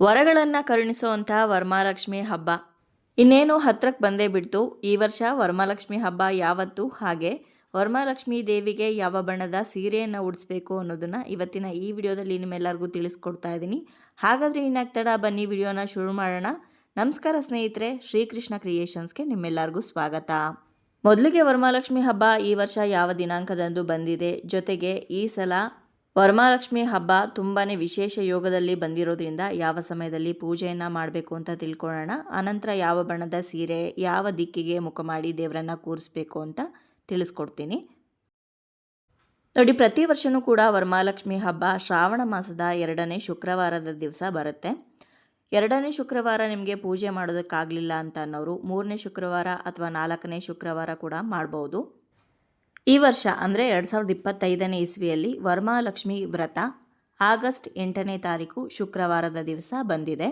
ವರಗಳನ್ನು ಕರುಣಿಸುವಂಥ ವರಮಹಾಲಕ್ಷ್ಮಿ ಹಬ್ಬ. ಇನ್ನೇನು ಹತ್ರಕ್ಕೆ ಬಂದೇ ಬಿಡ್ತು. ಈ ವರ್ಷ ವರಮಹಾಲಕ್ಷ್ಮಿ ಹಬ್ಬ ಯಾವತ್ತು ಹಾಗೆ. ವರಮಹಾಲಕ್ಷ್ಮಿ ದೇವಿಗೆ ಯಾವ ಬಣ್ಣದ ಸೀರೆಯನ್ನು ಉಡಿಸ್ಬೇಕು ಅನ್ನೋದನ್ನು ಇವತ್ತಿನ ಈ ವಿಡಿಯೋದಲ್ಲಿ ನಿಮ್ಮೆಲ್ಲರಿಗೂ ತಿಳಿಸ್ಕೊಡ್ತಾ ಇದ್ದೀನಿ. ಹಾಗಾದರೆ ಇನ್ನಾಗ್ತಡ ಬನ್ನಿ, ವಿಡಿಯೋನ ಶುರು ಮಾಡೋಣ. ನಮಸ್ಕಾರ ಸ್ನೇಹಿತರೆ, ಶ್ರೀಕೃಷ್ಣ ಕ್ರಿಯೇಷನ್ಸ್ಗೆ ನಿಮ್ಮೆಲ್ಲರಿಗೂ ಸ್ವಾಗತ. ಮೊದಲಿಗೆ ವರಮಹಾಲಕ್ಷ್ಮಿ ಹಬ್ಬ ಈ ವರ್ಷ ಯಾವ ದಿನಾಂಕದಂದು ಬಂದಿದೆ? ಜೊತೆಗೆ ಈ ಸಲ ವರಮಹಾಲಕ್ಷ್ಮಿ ಹಬ್ಬ ತುಂಬಾ ವಿಶೇಷ ಯೋಗದಲ್ಲಿ ಬಂದಿರೋದ್ರಿಂದ ಯಾವ ಸಮಯದಲ್ಲಿ ಪೂಜೆಯನ್ನು ಮಾಡಬೇಕು ಅಂತ ತಿಳ್ಕೊಳ್ಳೋಣ. ಅನಂತರ ಯಾವ ಬಣ್ಣದ ಸೀರೆ, ಯಾವ ದಿಕ್ಕಿಗೆ ಮುಖ ಮಾಡಿ ದೇವರನ್ನ ಕೂರಿಸ್ಬೇಕು ಅಂತ ತಿಳಿಸ್ಕೊಡ್ತೀನಿ. ನೋಡಿ, ಪ್ರತಿ ವರ್ಷವೂ ಕೂಡ ವರಮಹಾಲಕ್ಷ್ಮಿ ಹಬ್ಬ ಶ್ರಾವಣ ಮಾಸದ ಎರಡನೇ ಶುಕ್ರವಾರದ ದಿವಸ ಬರುತ್ತೆ. ಎರಡನೇ ಶುಕ್ರವಾರ ನಿಮಗೆ ಪೂಜೆ ಮಾಡೋದಕ್ಕಾಗಲಿಲ್ಲ ಅಂತ ಅನ್ನೋರು ಮೂರನೇ ಶುಕ್ರವಾರ ಅಥವಾ ನಾಲ್ಕನೇ ಶುಕ್ರವಾರ ಕೂಡ ಮಾಡ್ಬೋದು. ಈ ವರ್ಷ, ಅಂದರೆ ಎರಡು ಸಾವಿರದ ಇಪ್ಪತ್ತೈದನೇ ಇಸ್ವಿಯಲ್ಲಿ ವರಮಹಾಲಕ್ಷ್ಮಿ ವ್ರತ ಆಗಸ್ಟ್ ಎಂಟನೇ ತಾರೀಕು ಶುಕ್ರವಾರದ ದಿವಸ ಬಂದಿದೆ.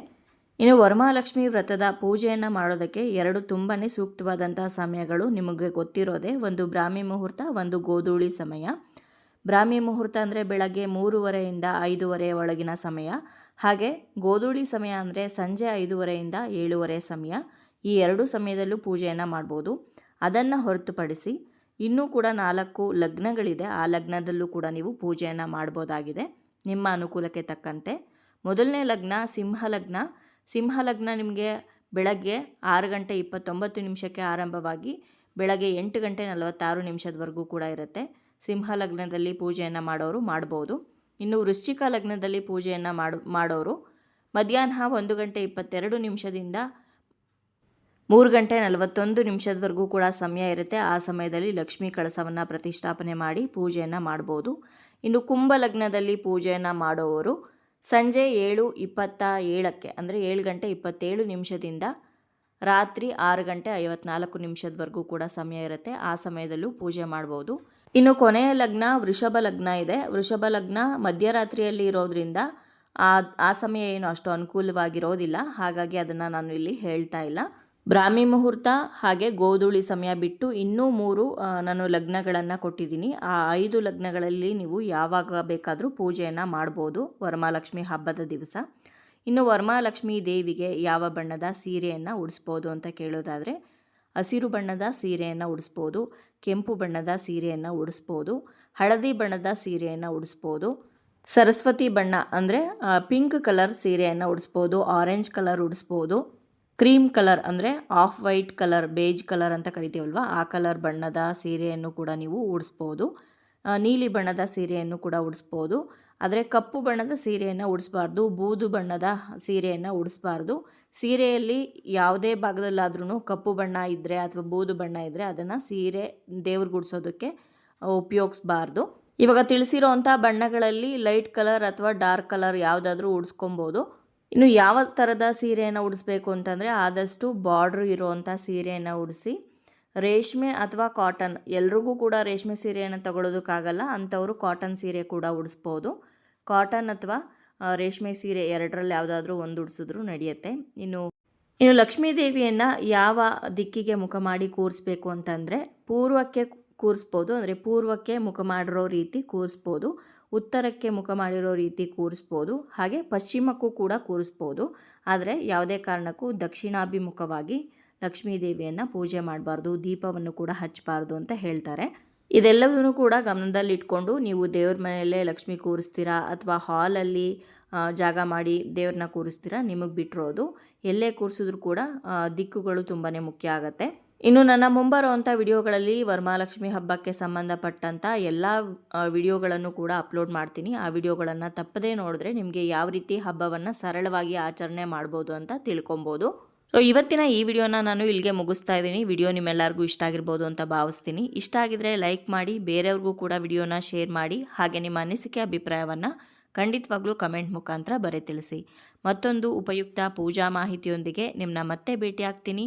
ಇನ್ನು ವರಮಹಾಲಕ್ಷ್ಮಿ ವ್ರತದ ಪೂಜೆಯನ್ನು ಮಾಡೋದಕ್ಕೆ ಎರಡು ತುಂಬಾ ಸೂಕ್ತವಾದಂತಹ ಸಮಯಗಳು ನಿಮಗೆ ಗೊತ್ತಿರೋದೆ ಒಂದು ಬ್ರಾಹ್ಮಿ ಮುಹೂರ್ತ, ಒಂದು ಗೋಧೂಳಿ ಸಮಯ. ಬ್ರಾಹ್ಮಿ ಮುಹೂರ್ತ ಅಂದರೆ ಬೆಳಗ್ಗೆ ಮೂರುವರೆಯಿಂದ ಐದೂವರೆ ಒಳಗಿನ ಸಮಯ. ಹಾಗೆ ಗೋಧೂಳಿ ಸಮಯ ಅಂದರೆ ಸಂಜೆ ಐದೂವರೆಯಿಂದ ಏಳುವರೆ ಸಮಯ. ಈ ಎರಡು ಸಮಯದಲ್ಲೂ ಪೂಜೆಯನ್ನು ಮಾಡ್ಬೋದು. ಅದನ್ನು ಹೊರತುಪಡಿಸಿ ಇನ್ನೂ ಕೂಡ ನಾಲ್ಕು ಲಗ್ನಗಳಿದೆ. ಆ ಲಗ್ನದಲ್ಲೂ ಕೂಡ ನೀವು ಪೂಜೆಯನ್ನು ಮಾಡ್ಬೋದಾಗಿದೆ. ನಿಮ್ಮ ಅನುಕೂಲಕ್ಕೆ ತಕ್ಕಂತೆ. ಮೊದಲನೇ ಲಗ್ನ ಸಿಂಹ ಲಗ್ನ. ಸಿಂಹ ಲಗ್ನ ನಿಮಗೆ ಬೆಳಗ್ಗೆ ಆರು ಗಂಟೆ ಇಪ್ಪತ್ತೊಂಬತ್ತು ನಿಮಿಷಕ್ಕೆ ಆರಂಭವಾಗಿ ಬೆಳಗ್ಗೆ ಎಂಟು ಗಂಟೆ ನಲವತ್ತಾರು ನಿಮಿಷದವರೆಗೂ ಕೂಡ ಇರುತ್ತೆ. ಸಿಂಹ ಲಗ್ನದಲ್ಲಿ ಪೂಜೆಯನ್ನು ಮಾಡೋರು ಮಾಡ್ಬೋದು. ಇನ್ನು ವೃಶ್ಚಿಕ ಲಗ್ನದಲ್ಲಿ ಪೂಜೆಯನ್ನು ಮಾಡು, ಮಾಡೋರು ಮಧ್ಯಾಹ್ನ ಒಂದು ಗಂಟೆ ಇಪ್ಪತ್ತೆರಡು ನಿಮಿಷದಿಂದ ಮೂರು ಗಂಟೆ ನಲವತ್ತೊಂದು ನಿಮಿಷದವರೆಗೂ ಕೂಡ ಸಮಯ ಇರುತ್ತೆ. ಆ ಸಮಯದಲ್ಲಿ ಲಕ್ಷ್ಮೀ ಕಳಸವನ್ನು ಪ್ರತಿಷ್ಠಾಪನೆ ಮಾಡಿ ಪೂಜೆಯನ್ನು ಮಾಡ್ಬೋದು. ಇನ್ನು ಕುಂಭ ಲಗ್ನದಲ್ಲಿ ಪೂಜೆಯನ್ನು ಮಾಡೋವರು ಸಂಜೆ ಏಳು ಇಪ್ಪತ್ತ ಏಳಕ್ಕೆ, ಅಂದರೆ ಏಳು ಗಂಟೆ ಇಪ್ಪತ್ತೇಳು ನಿಮಿಷದಿಂದ ರಾತ್ರಿ ಆರು ಗಂಟೆ ಐವತ್ನಾಲ್ಕು ನಿಮಿಷದವರೆಗೂ ಕೂಡ ಸಮಯ ಇರುತ್ತೆ. ಆ ಸಮಯದಲ್ಲೂ ಪೂಜೆ ಮಾಡ್ಬೋದು. ಇನ್ನು ಕೊನೆಯ ಲಗ್ನ ವೃಷಭ ಲಗ್ನ ಇದೆ. ವೃಷಭ ಲಗ್ನ ಮಧ್ಯರಾತ್ರಿಯಲ್ಲಿ ಇರೋದ್ರಿಂದ ಆ ಆ ಸಮಯ ಏನು ಅಷ್ಟು ಅನುಕೂಲವಾಗಿರೋದಿಲ್ಲ. ಹಾಗಾಗಿ ಅದನ್ನು ನಾನು ಇಲ್ಲಿ ಹೇಳ್ತಾ ಇಲ್ಲ. ಬ್ರಾಹ್ಮಿ ಮುಹೂರ್ತ ಹಾಗೆ ಗೋಧೂಳಿ ಸಮಯ ಬಿಟ್ಟು ಇನ್ನೂ ಮೂರು ನಾನು ಲಗ್ನಗಳನ್ನು ಕೊಟ್ಟಿದ್ದೀನಿ. ಆ ಐದು ಲಗ್ನಗಳಲ್ಲಿ ನೀವು ಯಾವಾಗ ಬೇಕಾದರೂ ಪೂಜೆಯನ್ನು ಮಾಡ್ಬೋದು. ವರಮಹಾಲಕ್ಷ್ಮಿ ಹಬ್ಬದ ದಿವಸ. ಇನ್ನು ವರಮಹಾಲಕ್ಷ್ಮಿ ದೇವಿಗೆ ಯಾವ ಬಣ್ಣದ ಸೀರೆಯನ್ನು ಉಡಿಸ್ಬೋದು ಅಂತ ಕೇಳೋದಾದರೆ, ಹಸಿರು ಬಣ್ಣದ ಸೀರೆಯನ್ನು ಉಡಿಸ್ಬೋದು, ಕೆಂಪು ಬಣ್ಣದ ಸೀರೆಯನ್ನು ಉಡಿಸ್ಬೋದು, ಹಳದಿ ಬಣ್ಣದ ಸೀರೆಯನ್ನು ಉಡಿಸ್ಬೋದು, ಸರಸ್ವತಿ ಬಣ್ಣ ಅಂದರೆ ಪಿಂಕ್ ಕಲರ್ ಸೀರೆಯನ್ನು ಉಡಿಸ್ಬೋದು, ಆರೆಂಜ್ ಕಲರ್ ಉಡಿಸ್ಬೋದು ಕ್ರೀಮ್ ಕಲರ್ ಅಂದರೆ off white colour, beige colour ಅಂತ ಕರಿತೀವಲ್ವ? ಆ ಕಲರ್ ಬಣ್ಣದ ಸೀರೆಯನ್ನು ಕೂಡ ನೀವು ಉಡಿಸ್ಬೋದು. ನೀಲಿ ಬಣ್ಣದ ಸೀರೆಯನ್ನು ಕೂಡ ಉಡಿಸ್ಬೋದು. ಆದರೆ ಕಪ್ಪು ಬಣ್ಣದ ಸೀರೆಯನ್ನು ಉಡಿಸ್ಬಾರ್ದು, ಬೂದು ಬಣ್ಣದ ಸೀರೆಯನ್ನು ಉಡಿಸ್ಬಾರ್ದು. ಸೀರೆಯಲ್ಲಿ ಯಾವುದೇ ಭಾಗದಲ್ಲಾದ್ರೂ ಕಪ್ಪು ಬಣ್ಣ ಇದ್ದರೆ ಅಥವಾ ಬೂದು ಬಣ್ಣ ಇದ್ದರೆ ಅದನ್ನು ಸೀರೆ ದೇವ್ರಿಗೆ ಗುಡಿಸೋದಕ್ಕೆ ಉಪಯೋಗಿಸ್ಬಾರ್ದು. ಇವಾಗ ತಿಳಿಸಿರೋವಂಥ ಬಣ್ಣಗಳಲ್ಲಿ ಲೈಟ್ ಕಲರ್ ಅಥವಾ ಡಾರ್ಕ್ ಕಲರ್ ಯಾವುದಾದ್ರೂ ಉಡಿಸ್ಕೊಬೋದು. ಇನ್ನು ಯಾವ ಥರದ ಸೀರೆಯನ್ನು ಉಡಿಸ್ಬೇಕು ಅಂತಂದರೆ ಆದಷ್ಟು ಬಾರ್ಡ್ರ್ ಇರುವಂಥ ಸೀರೆಯನ್ನು ಉಡಿಸಿ, ರೇಷ್ಮೆ ಅಥವಾ ಕಾಟನ್ ಎಲ್ರಿಗೂ ಕೂಡ ರೇಷ್ಮೆ ಸೀರೆಯನ್ನು ತಗೊಳ್ಳೋದಕ್ಕಾಗಲ್ಲ ಅಂಥವರು ಕಾಟನ್ ಸೀರೆ ಕೂಡ ಉಡಿಸ್ಬೋದು. ಕಾಟನ್ ಅಥವಾ ರೇಷ್ಮೆ ಸೀರೆ ಎರಡರಲ್ಲಿ ಯಾವುದಾದ್ರೂ ಒಂದು ಉಡಿಸಿದ್ರು ನಡೆಯುತ್ತೆ. ಇನ್ನು ಇನ್ನು ಲಕ್ಷ್ಮೀ ದೇವಿಯನ್ನು ಯಾವ ದಿಕ್ಕಿಗೆ ಮುಖ ಮಾಡಿ ಕೂರಿಸ್ಬೇಕು ಅಂತಂದರೆ ಪೂರ್ವಕ್ಕೆ ಕೂರಿಸ್ಬೋದು, ಅಂದರೆ ಪೂರ್ವಕ್ಕೆ ಮುಖ ಮಾಡಿರೋ ರೀತಿ ಕೂರಿಸ್ಬೋದು. ಉತ್ತರಕ್ಕೆ ಮುಖ ಮಾಡಿರೋ ರೀತಿ ಕೂರಿಸ್ಬೋದು, ಹಾಗೆ ಪಶ್ಚಿಮಕ್ಕೂ ಕೂಡ ಕೂರಿಸ್ಬೋದು. ಆದರೆ ಯಾವುದೇ ಕಾರಣಕ್ಕೂ ದಕ್ಷಿಣಾಭಿಮುಖವಾಗಿ ಲಕ್ಷ್ಮೀ ದೇವಿಯನ್ನು ಪೂಜೆ ಮಾಡಬಾರ್ದು, ದೀಪವನ್ನು ಕೂಡ ಹಚ್ಚಬಾರ್ದು ಅಂತ ಹೇಳ್ತಾರೆ. ಇದೆಲ್ಲವನ್ನೂ ಕೂಡ ಗಮನದಲ್ಲಿಟ್ಕೊಂಡು ನೀವು ದೇವ್ರ ಮನೆಯಲ್ಲೇ ಲಕ್ಷ್ಮಿ ಕೂರಿಸ್ತೀರಾ ಅಥವಾ ಹಾಲಲ್ಲಿ ಜಾಗ ಮಾಡಿ ದೇವ್ರನ್ನ ಕೂರಿಸ್ತೀರಾ ನಿಮಗೆ ಬಿಟ್ಟಿರೋದು ಎಲ್ಲೇ ಕೂರಿಸಿದ್ರು ಕೂಡ ದಿಕ್ಕುಗಳು ತುಂಬಾ ಮುಖ್ಯ ಆಗುತ್ತೆ. ಇನ್ನು ನನ್ನ ಮುಂಬರುವಂಥ ವಿಡಿಯೋಗಳಲ್ಲಿ ವರಮಹಾಲಕ್ಷ್ಮಿ ಹಬ್ಬಕ್ಕೆ ಸಂಬಂಧಪಟ್ಟಂಥ ಎಲ್ಲ ವಿಡಿಯೋಗಳನ್ನು ಕೂಡ ಅಪ್ಲೋಡ್ ಮಾಡ್ತೀನಿ. ಆ ವಿಡಿಯೋಗಳನ್ನು ತಪ್ಪದೇ ನೋಡಿದ್ರೆ ನಿಮಗೆ ಯಾವ ರೀತಿ ಹಬ್ಬವನ್ನು ಸರಳವಾಗಿ ಆಚರಣೆ ಮಾಡ್ಬೋದು ಅಂತ ತಿಳ್ಕೊಬೋದು. ಸೊ ಇವತ್ತಿನ ಈ ವಿಡಿಯೋನ ನಾನು ಇಲ್ಲಿಗೆ ಮುಗಿಸ್ತಾ ಇದ್ದೀನಿ. ವಿಡಿಯೋ ನಿಮ್ಮೆಲ್ಲರಿಗೂ ಇಷ್ಟ ಆಗಿರ್ಬೋದು ಅಂತ ಭಾವಿಸ್ತೀನಿ. ಇಷ್ಟ ಆಗಿದ್ರೆ ಲೈಕ್ ಮಾಡಿ, ಬೇರೆಯವ್ರಿಗೂ ಕೂಡ ವಿಡಿಯೋನ ಶೇರ್ ಮಾಡಿ, ಹಾಗೆ ನಿಮ್ಮ ಅನಿಸಿಕೆ, ಅಭಿಪ್ರಾಯವನ್ನು ಖಂಡಿತವಾಗ್ಲೂ ಕಮೆಂಟ್ ಮುಖಾಂತರ ಬರೆ ತಿಳಿಸಿ. ಮತ್ತೊಂದು ಉಪಯುಕ್ತ ಪೂಜಾ ಮಾಹಿತಿಯೊಂದಿಗೆ ನಿಮ್ಮನ್ನ ಮತ್ತೆ ಭೇಟಿಯಾಗ್ತೀನಿ.